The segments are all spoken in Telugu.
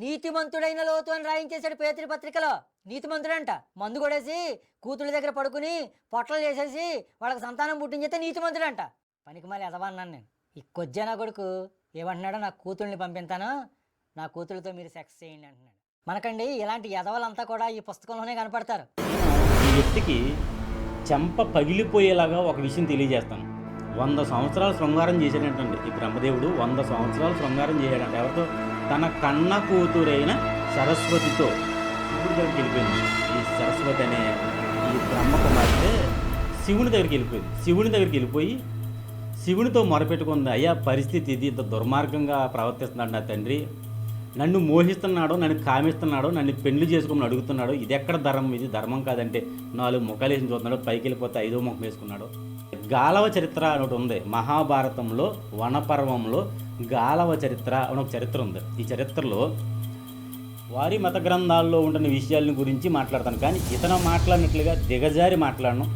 నీతిమంతుడైన లోతు అని రాయించేశాడు పేతరి పత్రికలో. నీతిమంతుడంట. మందు కొడేసి కూతుళ్ళ దగ్గర పడుకుని పొట్టలు చేసేసి వాళ్ళకి సంతానం పుట్టించేస్తే నీతిమంతుడంట. పనికి మళ్ళీ ఎదవన్నాను నేను. ఈ కొజ్జనా కొడుకు ఏమంటున్నాడో నా కూతుళ్ళని పంపిస్తాను. నా కూతుళ్ళతో మీరు సెక్స్ చేయండి అంటున్నాడు. మనకండి ఇలాంటి ఎదవలంతా కూడా ఈ పుస్తకంలోనే కనపడతారు. ఈ వ్యక్తికి చెంప పగిలిపోయేలాగా ఒక విషయం తెలియజేస్తాను. వంద సంవత్సరాలు శృంగారం చేశాడంటండి ఈ బ్రహ్మదేవుడు. వంద సంవత్సరాలు శృంగారం చేశాడంట. ఎవరితో? తన కన్న కూతురైన సరస్వతితో శివుడి దగ్గరికి వెళ్ళిపోయింది. ఈ సరస్వతి అనే ఈ బ్రహ్మ కుమార్తె శివుని దగ్గరికి వెళ్ళిపోయింది. శివుని దగ్గరికి వెళ్ళిపోయి శివునితో మొరపెట్టుకుంది అయ్యా పరిస్థితి ఇది ఇంత దుర్మార్గంగా ప్రవర్తిస్తున్నాడు నా తండ్రి. నన్ను మోహిస్తున్నాడు నన్ను కామిస్తున్నాడు నన్ను పెళ్ళి చేసుకోమని అడుగుతున్నాడు. ఇది ఎక్కడ ధర్మం? ఇది ధర్మం కాదంటే నాలుగు ముఖాలు వేసి చూస్తున్నాడు పైకి వెళ్ళిపోతే ఐదో ముఖం వేసుకున్నాడు. గాలవ చరిత్ర అని ఒకటి ఉంది. మహాభారతంలో వనపర్వంలో గాలవ చరిత్ర అని ఒక చరిత్ర ఉంది. ఈ చరిత్రలో వారి మత గ్రంథాల్లో ఉంటున్న విషయాలను గురించి మాట్లాడతాను. కానీ ఇతను మాట్లాడినట్లుగా దిగజారి మాట్లాడను.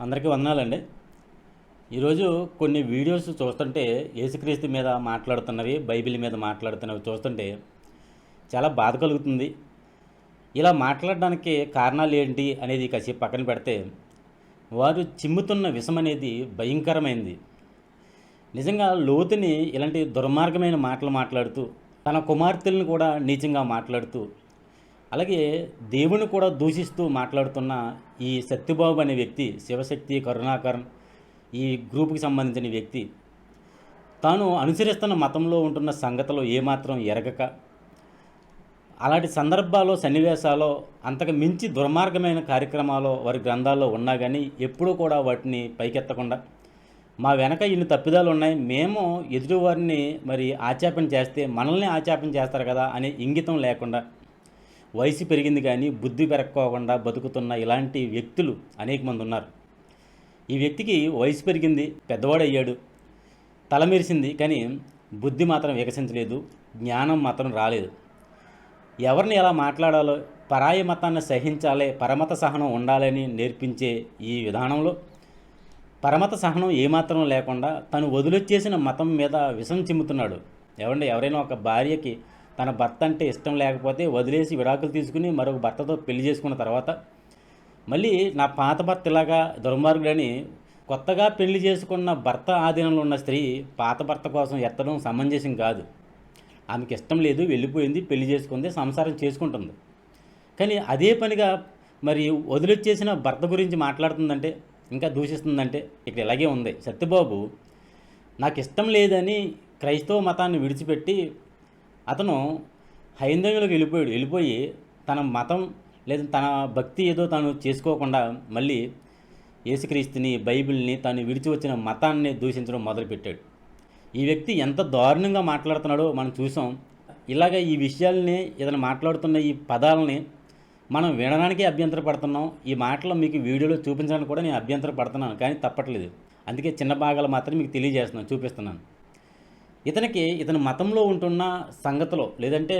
అందరికీ వందనాలండి. ఈరోజు కొన్ని వీడియోస్ చూస్తుంటే యేసుక్రీస్తు మీద మాట్లాడుతున్నవి బైబిల్ మీద మాట్లాడుతున్నవి చూస్తుంటే చాలా బాధ కలుగుతుంది. ఇలా మాట్లాడడానికి కారణాలు ఏంటి అనేది కాసేపు పక్కన పెడితే వారు చిమ్ముతున్న విషం అనేది భయంకరమైంది. నిజంగా లోతుని ఇలాంటి దుర్మార్గమైన మాటలు మాట్లాడుతూ తన కుమార్తెలను కూడా నీచంగా మాట్లాడుతూ అలాగే దేవుని కూడా దూషిస్తూ మాట్లాడుతున్న ఈ సత్యబాబు అనే వ్యక్తి శివశక్తి కరుణాకరణ్ ఈ గ్రూప్కి సంబంధించిన వ్యక్తి తాను అనుసరిస్తున్న మతంలో ఉంటున్న సంగతిలో ఏమాత్రం ఎరగక అలాంటి సందర్భాల్లో సన్నివేశాల్లో అంతకు మించి దుర్మార్గమైన కార్యక్రమాలు వారి గ్రంథాల్లో ఉన్నా కానీ ఎప్పుడూ కూడా వాటిని పైకెత్తకుండా. మా వెనక ఇన్ని తప్పిదాలు ఉన్నాయి మేము ఎదుటివారిని మరి ఆచాపన చేస్తే మనల్ని ఆచాపన చేస్తారు కదా అనే ఇంగితం లేకుండా. వయసు పెరిగింది కానీ బుద్ధి పెరక్కోకుండా బతుకుతున్న ఇలాంటి వ్యక్తులు అనేక మంది ఉన్నారు. ఈ వ్యక్తికి వయసు పెరిగింది పెద్దవాడు అయ్యాడు తల మెరిసింది కానీ బుద్ధి మాత్రం వికసించలేదు జ్ఞానం మాత్రం రాలేదు. ఎవరిని ఎలా మాట్లాడాలో పరాయి మతాన్ని సహించాలి పరమత సహనం ఉండాలని నేర్పించే ఈ విధానంలో పరమత సహనం ఏమాత్రం లేకుండా తను వదిలొచ్చేసిన మతం మీద విషం చిమ్ముతున్నాడు. ఏమంటే ఎవరైనా ఒక భార్యకి తన భర్త అంటే ఇష్టం లేకపోతే వదిలేసి విడాకులు తీసుకుని మరొక భర్తతో పెళ్ళి చేసుకున్న తర్వాత మళ్ళీ నా పాత భర్త ఇలాగా దుర్మార్గుడని కొత్తగా పెళ్ళి చేసుకున్న భర్త ఆధీనంలో ఉన్న స్త్రీ పాత భర్త కోసం ఎత్తడం సమంజసం కాదు. ఆమెకి ఇష్టం లేదు వెళ్ళిపోయింది పెళ్ళి చేసుకుంది సంసారం చేసుకుంటుంది. కానీ అదే పనిగా మరి వదిలొచ్చేసిన భర్త గురించి మాట్లాడుతుందంటే ఇంకా దూషిస్తుందంటే ఇక్కడ ఇలాగే ఉంది. సత్యబాబు నాకు ఇష్టం లేదని క్రైస్తవ మతాన్ని విడిచిపెట్టి అతను హైందవులకు వెళ్ళిపోయాడు. వెళ్ళిపోయి తన మతం లేదా తన భక్తి ఏదో తాను చేసుకోకుండా మళ్ళీ యేసుక్రీస్తుని బైబిల్ని తాను విడిచి వచ్చిన మతాన్ని దూషించడం మొదలుపెట్టాడు. ఈ వ్యక్తి ఎంత దారుణంగా మాట్లాడుతున్నాడో మనం చూసాం. ఇలాగ ఈ విషయాల్ని ఏదైనా మాట్లాడుతున్న ఈ పదాలని మనం వినడానికే అభ్యంతర పడుతున్నాం ఈ మాటలు మీకు వీడియోలో చూపించడానికి కూడా నేను అభ్యంతర పడుతున్నాను కానీ తప్పట్లేదు. అందుకే చిన్న భాగాలు మాత్రం మీకు తెలియజేస్తున్నాను చూపిస్తున్నాను. ఇతనికి ఇతని మతంలో ఉంటున్న సంగతిలో లేదంటే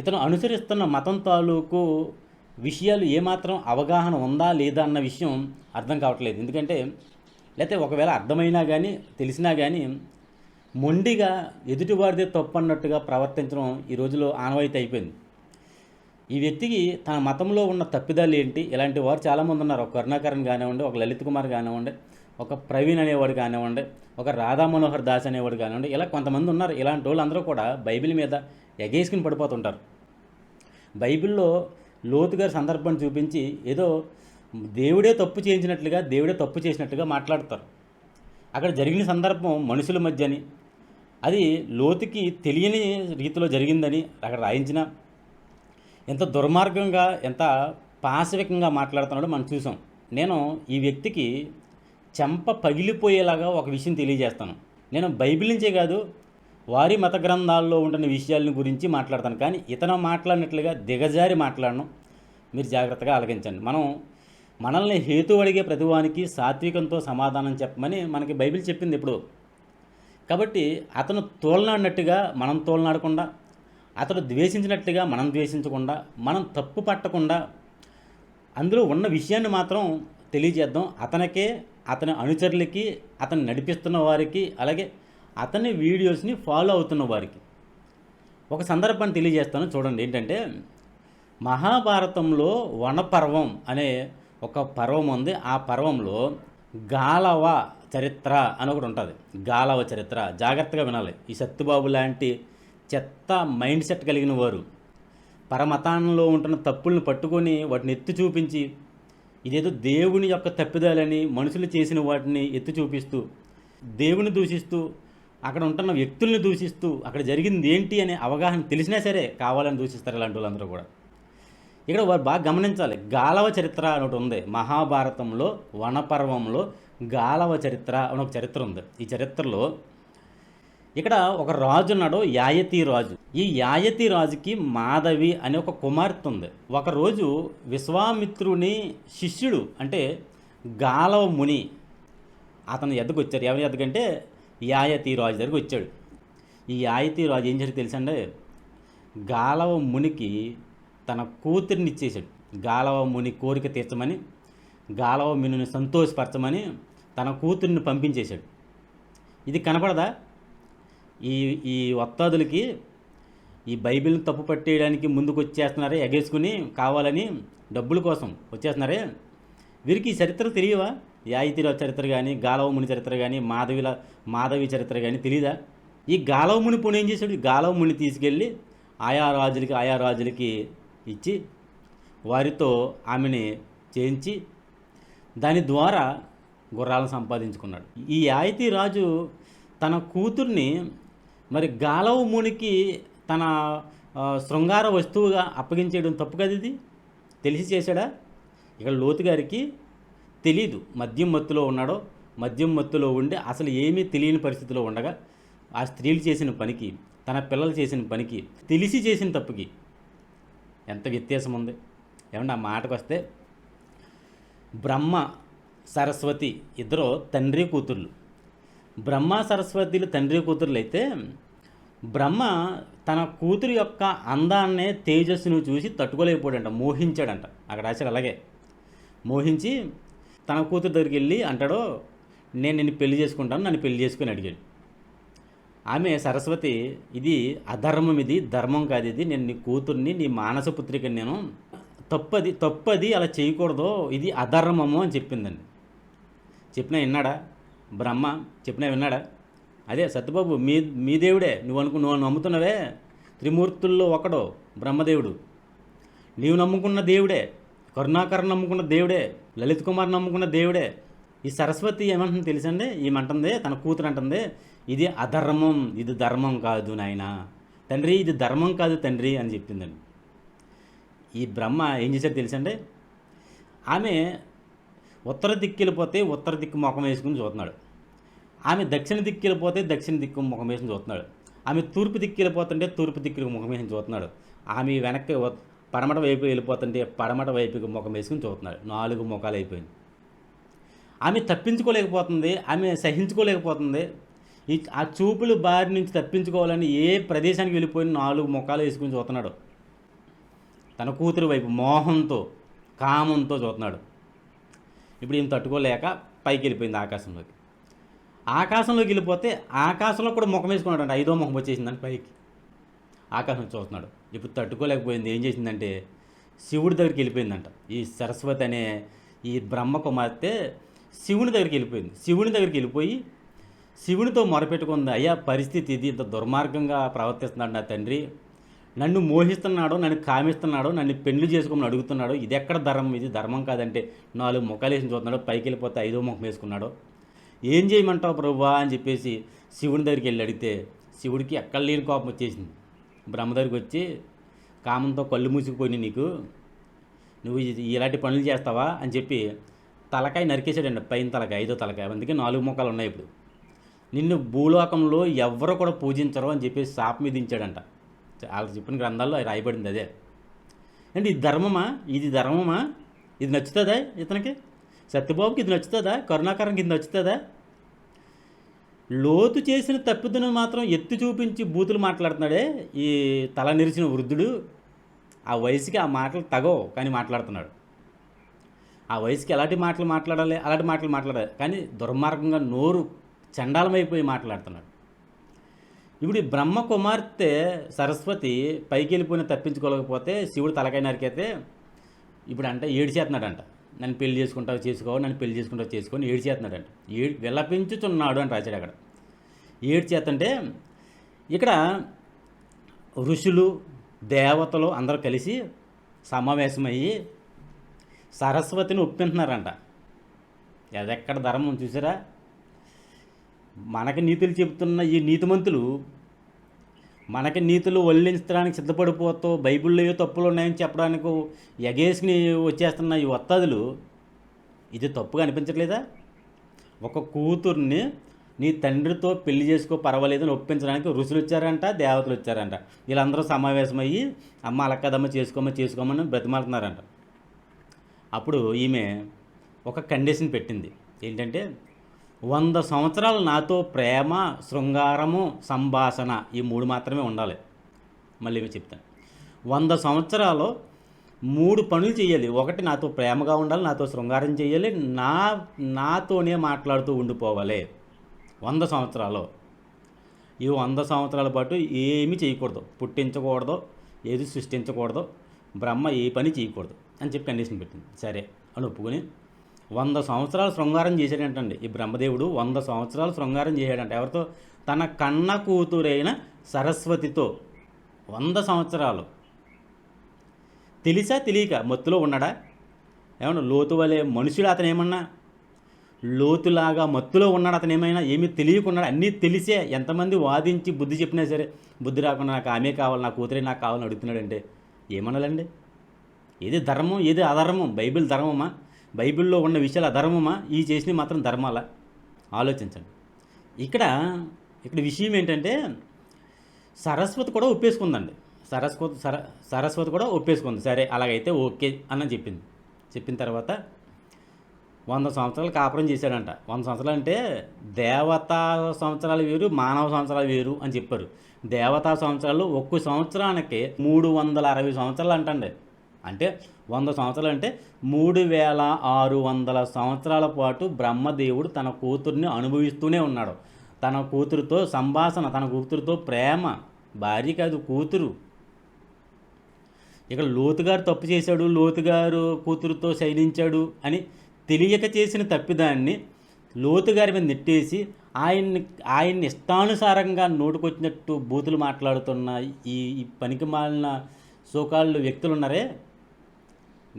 ఇతను అనుసరిస్తున్న మతం తాలూకు విషయాలు ఏమాత్రం అవగాహన ఉందా లేదా అన్న విషయం అర్థం కావట్లేదు. ఎందుకంటే లేకపోతే ఒకవేళ అర్థమైనా కానీ తెలిసినా కానీ మొండిగా ఎదుటివాడిదే తప్పు అన్నట్టుగా ప్రవర్తించడం ఈ రోజులో ఆనవాయితీ అయిపోయింది. ఈ వ్యక్తికి తన మతంలో ఉన్న తప్పిదాలు ఏంటి? ఇలాంటి వారు చాలామంది ఉన్నారు. ఒక కరుణాకరణ్ కానివ్వండి ఒక లలిత్ కుమార్ కానివ్వండి ఒక ప్రవీణ్ అనేవాడు కానివ్వండి ఒక రాధా మనోహర్ దాస్ అనేవాడు కానివ్వండి ఇలా కొంతమంది ఉన్నారు. ఇలాంటి వాళ్ళు అందరూ కూడా బైబిల్ మీద ఎగేసుకుని పడిపోతుంటారు. బైబిల్లో లోతుగారి సందర్భం సందర్భాన్ని చూపించి ఏదో దేవుడే తప్పు చేయించినట్లుగా దేవుడే తప్పు చేసినట్టుగా మాట్లాడతారు. అక్కడ జరిగిన సందర్భం మనుషుల మధ్యని అది లోతుకి తెలియని రీతిలో జరిగిందని అక్కడ రాయించిన ఎంత దుర్మార్గంగా ఎంత పాశవికంగా మాట్లాడుతున్నాడో మనం చూసాం. నేను ఈ వ్యక్తికి చెంప పగిలిపోయేలాగా ఒక విషయం తెలియజేస్తాను. నేను బైబిల్ నుంచే కాదు వారి మత గ్రంథాల్లో ఉంటున్న విషయాలను గురించి మాట్లాడతాను. కానీ ఇతను మాట్లాడినట్లుగా దిగజారి మాట్లాడను. మీరు జాగ్రత్తగా ఆలకించండి. మనం మనల్ని హేతు అడిగే ప్రతివానికి సాత్వికంతో సమాధానం చెప్పమని మనకి బైబిల్ చెప్పింది ఇప్పుడు కాబట్టి అతను తోలనాడినట్టుగా మనం తోలనాడకుండా అతడు ద్వేషించినట్టుగా మనం ద్వేషించకుండా మనం తప్పు పట్టకుండా అందులో ఉన్న విషయాన్ని మాత్రం తెలియజేద్దాం. అతనికే అతని అనుచరులకి అతను నడిపిస్తున్న వారికి అలాగే అతని వీడియోస్ని ఫాలో అవుతున్న వారికి. ఒక సందర్భాన్ని తెలియజేస్తాను. చూడండి ఏంటంటే మహాభారతంలో వనపర్వం అనే ఒక పర్వం ఉంది. ఆ పర్వంలో గాలవ చరిత్ర అని ఒకటి ఉంటుంది. గాలవ చరిత్ర. జాగ్రత్తగా వినాలి. ఈ సత్తుబాబు లాంటి చెత్త మైండ్ సెట్ కలిగిన వారు పరమతాంలో ఉంటున్న తప్పుల్ని పట్టుకొని వాటిని ఎత్తి చూపించి ఇదేదో దేవుని యొక్క తప్పిదాలని మనుషులు చేసిన వాటిని ఎత్తి చూపిస్తూ దేవుని దూషిస్తూ అక్కడ ఉంటున్న వ్యక్తుల్ని దూషిస్తూ అక్కడ జరిగింది ఏంటి అనే అవగాహన తెలిసినా సరే కావాలని దూషిస్తారు ఇలాంటి వాళ్ళందరూ కూడా. ఇక్కడ వారు బాగా గమనించాలి. గాలవ చరిత్ర అని ఒకటి ఉంది. మహాభారతంలో వనపర్వంలో గాలవ చరిత్ర అని ఒక చరిత్ర ఉంది. ఈ చరిత్రలో ఇక్కడ ఒక రాజు ఉన్నాడు యాయతి రాజు. ఈ యాయతి రాజుకి మాధవి అనే ఒక కుమార్తె ఉంది. ఒకరోజు విశ్వామిత్రుని శిష్యుడు అంటే గాలవ ముని అతను ఎద్దకు వచ్చారు ఎవరి ఎద్దకంటే యాయతి రాజు దగ్గరికి వచ్చాడు. ఈ యాయతి రాజు ఏం జరిగి తెలుసండి గాలవ మునికి తన కూతురిని ఇచ్చేసాడు గాలవ ముని కోరిక తీర్చమని గాలవ మునిని సంతోషపరచమని తన కూతురిని పంపించేశాడు. ఇది కనపడదా? ఈ ఈ వత్తాదులకి ఈ బైబిల్ని తప్పు పట్టేయడానికి ముందుకు వచ్చేస్తున్నారే ఎగేసుకుని కావాలని డబ్బుల కోసం వచ్చేస్తున్నారే? వీరికి ఈ చరిత్ర తెలియవా? యాయితీరావు చరిత్ర కానీ గాలవముని చరిత్ర కానీ మాధవిల మాధవి చరిత్ర కానీ తెలియదా ఈ గాలవముని పుణ్యం ఏం చేశాడు? ఈ గాలవముని తీసుకెళ్ళి ఆయా రాజులకి ఆయా రాజులకి ఇచ్చి వారితో ఆమెని చేయించి దాని ద్వారా గుర్రాలను సంపాదించుకున్నాడు. ఈ యాయితీ రాజు తన కూతుర్ని మరి గాలవ మునికి తన శృంగార వస్తువుగా అప్పగించేయడం తప్పు కదా ఇది? తెలిసి చేశాడా? ఇక్కడ లోతు గారికి తెలీదు మద్యం మత్తులో ఉన్నాడో మద్యం మత్తులో ఉండి అసలు ఏమీ తెలియని పరిస్థితిలో ఉండగా ఆ స్త్రీలు చేసిన పనికి తన పిల్లలు చేసిన పనికి తెలిసి చేసిన తప్పుకి ఎంత వ్యత్యాసం ఉంది ఏమన్నా ఆ మాటకు వస్తే బ్రహ్మ సరస్వతి ఇద్దరు తండ్రి కూతుర్లు. బ్రహ్మ సరస్వతిలు తండ్రి కూతుర్లు అయితే బ్రహ్మ తన కూతురు యొక్క అందాన్నే తేజస్సును చూసి తట్టుకోలేకపోయాడంట మోహించాడంట. అక్కడ రాశాడు అలాగే. మోహించి తన కూతురు దగ్గరికి వెళ్ళి అంటాడో నేను నిన్ను పెళ్ళి చేసుకుంటాను నన్ను పెళ్ళి చేసుకుని అడిగాడు. ఆమె సరస్వతి ఇది అధర్మం ఇది ధర్మం కాదు ఇది. నేను నీ కూతుర్ని నీ మానసపుత్రికని నేను తప్పది తప్పది అలా చేయకూడదు. ఇది అధర్మము అని చెప్పిందండి. చెప్పినా విన్నాడా? బ్రహ్మ చెప్పినా విన్నాడా? అదే సత్యబాబు మీ మీ దేవుడే. నువ్వు అనుకు నువ్వు నమ్ముతున్నవే? త్రిమూర్తుల్లో ఒకడు బ్రహ్మదేవుడు. నీవు నమ్ముకున్న దేవుడే. కరుణాకరణ నమ్ముకున్న దేవుడే. లలిత్ కుమార్ నమ్ముకున్న దేవుడే. ఈ సరస్వతి ఏమంటుంది తెలుసండి ఏమంటుంది తన కూతురు అంటుంది ఇది అధర్మం ఇది ధర్మం కాదు నాయన. తండ్రి ఇది ధర్మం కాదు తండ్రి అని చెప్పిందండి. ఈ బ్రహ్మ ఏం చేశారు తెలుసండి ఆమె ఉత్తర దిక్కు వెళ్ళిపోతే ఉత్తర దిక్కు ముఖం వేసుకుని చూస్తున్నాడు. ఆమె దక్షిణ దిక్కు వెళ్ళిపోతే దక్షిణ దిక్కు ముఖం వేసుకుని చూస్తున్నాడు. ఆమె తూర్పు దిక్కు వెళ్ళిపోతుంటే తూర్పు దిక్కులకు ముఖం వేసుకుని చూస్తున్నాడు. ఆమె వెనక్కి పడమట వైపు వెళ్ళిపోతుంటే పడమట వైపుకి ముఖం వేసుకుని చూస్తున్నాడు. నాలుగు ముఖాలు అయిపోయింది. ఆమె తప్పించుకోలేకపోతుంది. ఆమె సహించుకోలేకపోతుంది. ఈ ఆ చూపులు బారి నుంచి తప్పించుకోవాలని ఏ ప్రదేశానికి వెళ్ళిపోయిన నాలుగు ముఖాలు వేసుకుని చూస్తున్నాడు. తన కూతురు వైపు మోహంతో కామంతో చూస్తున్నాడు. ఇప్పుడు ఈమె తట్టుకోలేక పైకి వెళ్ళిపోయింది ఆకాశంలోకి. ఆకాశంలోకి వెళ్ళిపోతే ఆకాశంలో కూడా ముఖం వేసుకున్నాడు అండి ఐదో ముఖం వచ్చేసిందని పైకి. ఆకాశం చూస్తున్నాడు. ఇప్పుడు తట్టుకోలేకపోయింది. ఏం చేసిందంటే శివుడి దగ్గరికి వెళ్ళిపోయిందంట. ఈ సరస్వతి అనే ఈ బ్రహ్మ కుమార్తె శివుని దగ్గరికి వెళ్ళిపోయింది. శివుని దగ్గరికి వెళ్ళిపోయి శివునితో మొరపెట్టుకుంది అయ్యా పరిస్థితి ఇది ఇంత దుర్మార్గంగా ప్రవర్తిస్తున్నాడు నా తండ్రి. నన్ను మోహిస్తున్నాడో నన్ను కామిస్తున్నాడో నన్ను పెళ్ళి చేసుకోమని అడుగుతున్నాడో ఇది ఎక్కడ ధర్మం? ఇది ధర్మం కాదంటే నాలుగు ముఖాలు వేసి చూస్తున్నాడు పైకి వెళ్ళిపోతే ఐదో ముఖం వేసుకున్నాడు? ఏం చేయమంటావు ప్రభువా అని చెప్పేసి శివుని దగ్గరికి వెళ్ళి అడిగితే శివుడికి ఎక్కడ లేని కోపం వచ్చేసింది. బ్రహ్మ దగ్గరికి వచ్చి కామంతో కళ్ళు మూసుకుపోయి నీకు. నువ్వు ఇలాంటి పనులు చేస్తావా? అని చెప్పి తలకాయ నరికేశాడండి పైన తలకాయ ఐదో తలకాయ. అందుకే నాలుగు ముఖాలు ఉన్నాయి ఇప్పుడు. నిన్ను భూలోకంలో ఎవరు కూడా పూజించరు అని చెప్పేసి శాపం విధించాడంట వాళ్ళు చెప్పిన గ్రంథాల్లో రాయబడింది అదే. అంటే ఇది ధర్మమా? ఇది ధర్మమా? ఇది నచ్చుతుందా ఇతనికి? సత్యబాబుకి ఇది నచ్చుతుందా? కరుణాకరంకి ఇది నచ్చుతుందా? లోతు చేసిన తప్పిదను మాత్రం ఎత్తి చూపించి బూతులు మాట్లాడుతున్నాడే ఈ తల నిరిచిన వృద్ధుడు. ఆ వయసుకి ఆ మాటలు తగవు కానీ మాట్లాడుతున్నాడు. ఆ వయసుకి ఎలాంటి మాటలు మాట్లాడాలి? అలాంటి మాటలు మాట్లాడాలి. కానీ దుర్మార్గంగా నోరు చండాలమైపోయి మాట్లాడుతున్నాడు. ఇప్పుడు ఈ బ్రహ్మ కుమార్తె సరస్వతి పైకి వెళ్ళిపోయిన తప్పించుకోలేకపోతే శివుడు తలకాయ నరికైతే ఇప్పుడు అంటే ఏడిచేస్తున్నాడంట. నన్ను పెళ్ళి చేసుకుంటావు చేసుకో నన్ను పెళ్ళి చేసుకుంటావు చేసుకొని ఏడిచేస్తున్నాడంట. ఏడు విలపించుచున్నాడు అని రాశాడు అక్కడ. ఏడ్చేస్తుంటే ఇక్కడ ఋషులు దేవతలు అందరూ కలిసి సమావేశమయ్యి సరస్వతిని ఒప్పింటున్నారంట. ఎదెక్కడ ధర్మం చూసారా? మనకి నీతులు చెబుతున్న ఈ నీతిమంతులు మనకి నీతులు వల్లించడానికి సిద్ధపడిపోతూ బైబిల్లో ఏ తప్పులు ఉన్నాయని చెప్పడానికి ఎగేసుకుని వచ్చేస్తున్న ఈ వత్తాదులు ఇది తప్పుగా అనిపించట్లేదా? ఒక కూతుర్ని నీ తండ్రితో పెళ్ళి చేసుకో పర్వాలేదని ఒప్పించడానికి ఋషులు వచ్చారంట దేవతలు వచ్చారంట. వీళ్ళందరూ సమావేశమయ్యి అమ్మ అలక్కదమ్మ చేసుకోమని చేసుకోమని బ్రతిమాలుతున్నారంట. అప్పుడు ఈమె ఒక కండిషన్ పెట్టింది. ఏంటంటే వంద సంవత్సరాలు నాతో ప్రేమ శృంగారము సంభాషణ ఈ మూడు మాత్రమే ఉండాలి. మళ్ళీ మేము చెప్తాను. వంద సంవత్సరాలు మూడు పనులు చేయాలి. ఒకటి నాతో ప్రేమగా ఉండాలి నాతో శృంగారం చేయాలి నా నాతోనే మాట్లాడుతూ ఉండిపోవాలి. వంద సంవత్సరాలు. ఈ వంద సంవత్సరాల పాటు ఏమీ చేయకూడదు. పుట్టించకూడదు ఏది సృష్టించకూడదు బ్రహ్మ ఏ పని చేయకూడదు అని చెప్పి కండిషన్ పెట్టింది. సరే అని ఒప్పుకొని వంద సంవత్సరాలు శృంగారం చేశాడంటండి. ఈ బ్రహ్మదేవుడు వంద సంవత్సరాలు శృంగారం చేశాడంట. ఎవరితో? తన కన్న కూతురైన సరస్వతితో. వంద సంవత్సరాలు. తెలిసా తెలియక మత్తులో ఉన్నాడా? ఏమన్నా లోతు వలె మనుషులు అతను ఏమన్నా లోతులాగా మత్తులో ఉన్నాడు అతను ఏమైనా ఏమీ తెలియకున్నాడు అన్నీ తెలిసే ఎంతమంది వాదించి బుద్ధి చెప్పినా సరే బుద్ధి రాకుండా నాకు ఆమె కావాలి నా కూతురే నాకు కావాలని అడుగుతున్నాడంటే ఏమనాలండి? ఏది ధర్మం? ఏది అధర్మం? బైబిల్ ధర్మమా? బైబిల్లో ఉన్న విషయాలు అధర్మమా? ఈ చేసినవి మాత్రం ధర్మాలా? ఆలోచించండి. ఇక్కడ ఇక్కడ విషయం ఏంటంటే సరస్వతి కూడా ఒప్పేసుకుందండి. సరస్వతి సర సరస్వతి కూడా ఒప్పేసుకుంది. సరే అలాగైతే ఓకే అని చెప్పింది. చెప్పిన తర్వాత వంద సంవత్సరాలు కాపురం చేశాడంట. వంద సంవత్సరాలు అంటే దేవతా సంవత్సరాలు వేరు మానవ సంవత్సరాలు వేరు అని చెప్పారు. దేవతా సంవత్సరాలు ఒక్క సంవత్సరానికి మూడు వందల అరవై సంవత్సరాలు అంటండి. అంటే వంద సంవత్సరాలు అంటే మూడు వేల ఆరు వందల సంవత్సరాల పాటు బ్రహ్మదేవుడు తన కూతుర్ని అనుభవిస్తూనే ఉన్నాడు. తన కూతురుతో సంభాషణ తన కూతురుతో ప్రేమ. భార్య కాదు కూతురు. ఇక్కడ లోతుగారు తప్పు చేశాడు లోతుగారు కూతురుతో శైలించాడు అని తెలియక చేసిన తప్పిదాన్ని లోతుగారి మీద నెట్టేసి ఆయన్ని ఆయన్ని ఇష్టానుసారంగా నోటుకొచ్చినట్టు బూతులు మాట్లాడుతున్న ఈ ఈ పనికి మాలిన సోకాళ్ళు వ్యక్తులు ఉన్నారే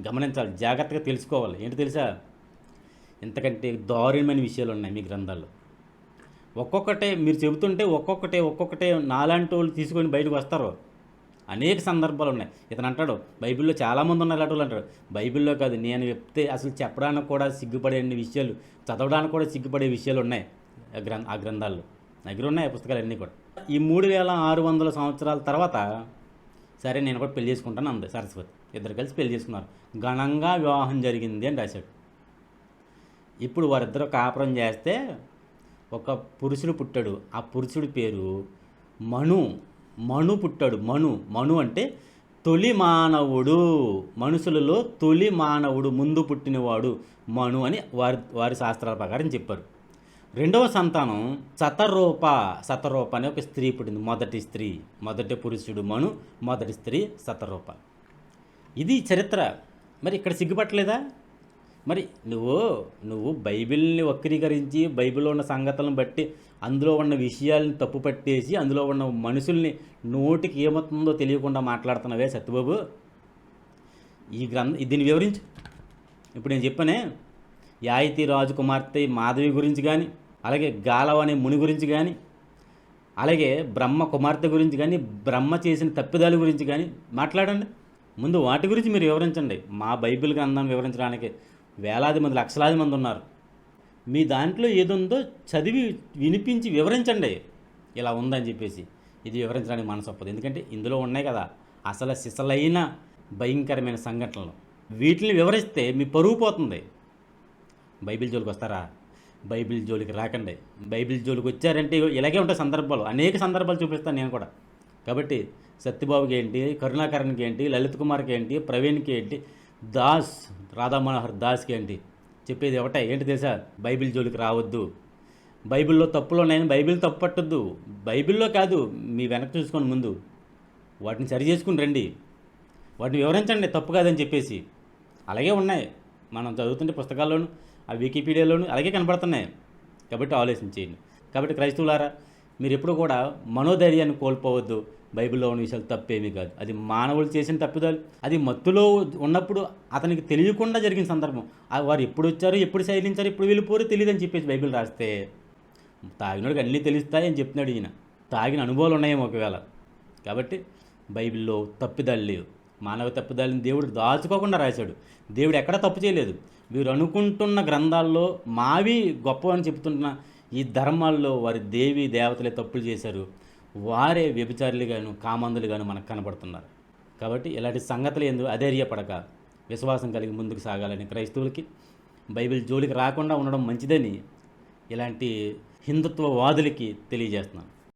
గమనించాలి జాగ్రత్తగా తెలుసుకోవాలి. ఏంటి తెలుసా? ఇంతకంటే దారుణమైన విషయాలు ఉన్నాయి మీ గ్రంథాల్లో. ఒక్కొక్కటే మీరు చెబుతుంటే ఒక్కొక్కటే ఒక్కొక్కటే నాలాంటి వాళ్ళు తీసుకొని బయటకు వస్తారు. అనేక సందర్భాలు ఉన్నాయి. ఇతను అంటాడు బైబిల్లో చాలామంది ఉన్నారు అలాంటి వాళ్ళు అంటాడు బైబిల్లో కాదు నేను చెప్తే అసలు చెప్పడానికి కూడా సిగ్గుపడే అన్ని విషయాలు చదవడానికి కూడా సిగ్గుపడే విషయాలు ఉన్నాయి ఆ గ్రంథ ఆ గ్రంథాల్లో. దగ్గర ఉన్నాయి పుస్తకాలు అన్నీ కూడా. ఈ మూడు వేల ఆరు వందల సంవత్సరాల తర్వాత సరే నేను కూడా పెళ్ళి చేసుకుంటాను అంది సరస్వతి. ఇద్దరు కలిసి పెళ్ళి చేసుకున్నారు. ఘనంగా వివాహం జరిగింది అని రాశాడు. ఇప్పుడు వారిద్దరు కాపురం చేస్తే ఒక పురుషుడు పుట్టాడు. ఆ పురుషుడి పేరు మను. మను పుట్టాడు. మను. మను అంటే తొలి మానవుడు. మనుషులలో తొలి మానవుడు ముందు పుట్టినవాడు మను అని వారి వారి శాస్త్రాల ప్రకారం చెప్పారు. రెండవ సంతానం శతరూప శతరూప అనే ఒక స్త్రీ పుట్టింది. మొదటి స్త్రీ. మొదటి పురుషుడు మను. మొదటి స్త్రీ శతరూప ఇది చరిత్ర. మరి ఇక్కడ సిగ్గుపట్టలేదా? మరి నువ్వు నువ్వు బైబిల్ని వక్రీకరించి బైబిల్లో ఉన్న సంగతులను బట్టి అందులో ఉన్న విషయాలను తప్పు పట్టేసి అందులో ఉన్న మనుషుల్ని నోటికి ఏమవుతుందో తెలియకుండా మాట్లాడుతున్నావే సత్యబాబు. ఈ గ్రంథ దీన్ని వివరించు. ఇప్పుడు నేను చెప్పానే యాయితీ రాజు కుమార్తె మాధవి గురించి కానీ అలాగే గాలవ అనే ముని గురించి కానీ అలాగే బ్రహ్మ కుమార్తె గురించి కానీ బ్రహ్మ చేసిన తప్పిదాల గురించి కానీ మాట్లాడండి. ముందు వాటి గురించి మీరు వివరించండి. మా బైబిల్ గ్రంథం వివరించడానికి వేలాది మంది లక్షలాది మంది ఉన్నారు. మీ దాంట్లో ఏదుందో చదివి వినిపించి వివరించండి. ఇలా ఉందని చెప్పేసి ఇది వివరించడానికి మనసు ఒప్పదు. ఎందుకంటే ఇందులో ఉన్నాయి కదా అసలు సిసలైన భయంకరమైన సంఘటనలు. వీటిని వివరిస్తే మీ పరువు పోతుంది. బైబిల్ జోలికి వస్తారా? బైబిల్ జోలికి రాకండి. బైబిల్ జోలికి వచ్చారంటే ఇలాగే ఉంటాయి సందర్భాలు అనేక సందర్భాలు చూపిస్తాను నేను కూడా. కాబట్టి సత్యబాబుకి ఏంటి కరుణాకరణ్కి ఏంటి లలిత్ కుమార్కి ఏంటి ప్రవీణ్కి ఏంటి దాస్ రాధా మనోహర్ దాస్కి ఏంటి? చెప్పేది ఒకటే ఏంటి తెలుసా? బైబిల్ జోలికి రావద్దు. బైబిల్లో తప్పులు ఉన్నాయని బైబిల్ తప్పు పట్టొద్దు. బైబిల్లో కాదు మీ వెనక్కి చూసుకొని ముందు. వాటిని సరి చేసుకుని రండి. వాటిని వివరించండి తప్పు కాదని చెప్పేసి. అలాగే ఉన్నాయి. మనం చదువుతుంటే పుస్తకాల్లోనూ ఆ వికీపీడియాలోనూ అలాగే కనపడుతున్నాయి. కాబట్టి ఆలోచించేయండి కాబట్టి క్రైస్తవులారా మీరు ఎప్పుడు కూడా మనోధైర్యాన్ని కోల్పోవద్దు. బైబిల్లో ఉన్న విషయాలు తప్పేమీ కాదు. అది మానవులు చేసిన తప్పిదాలు. అది మత్తులో ఉన్నప్పుడు అతనికి తెలియకుండా జరిగిన సందర్భం. వారు ఎప్పుడు వచ్చారు ఎప్పుడు శైలించారు ఎప్పుడు వెళ్ళిపోరు తెలియదని చెప్పేసి బైబిల్ రాస్తే తాగినోడికి అన్నీ తెలుస్తాయి అని చెప్తున్నాడు ఈయన. తాగిన అనుభవాలు ఉన్నాయేమో ఒకవేళ. కాబట్టి బైబిల్లో తప్పిదాలు లేవు. మానవ తప్పిదాలను దేవుడు దాచుకోకుండా రాశాడు. దేవుడు ఎక్కడ తప్పు చేయలేదు. వీరు అనుకుంటున్న గ్రంథాల్లో మావి గొప్ప అని చెప్తున్న ఈ ధర్మాల్లో వారి దేవి దేవతలే తప్పులు చేశారు. వారే వ్యభిచారులుగాను కామందులుగాను మనకు కనబడుతున్నారు. కాబట్టి ఇలాంటి సంగతులు ఎందు అధైర్యపడక విశ్వాసం కలిగి ముందుకు సాగాలని క్రైస్తవులకి బైబిల్ జోలికి రాకుండా ఉండడం మంచిదని ఇలాంటి హిందుత్వవాదులకి తెలియజేస్తున్నాను.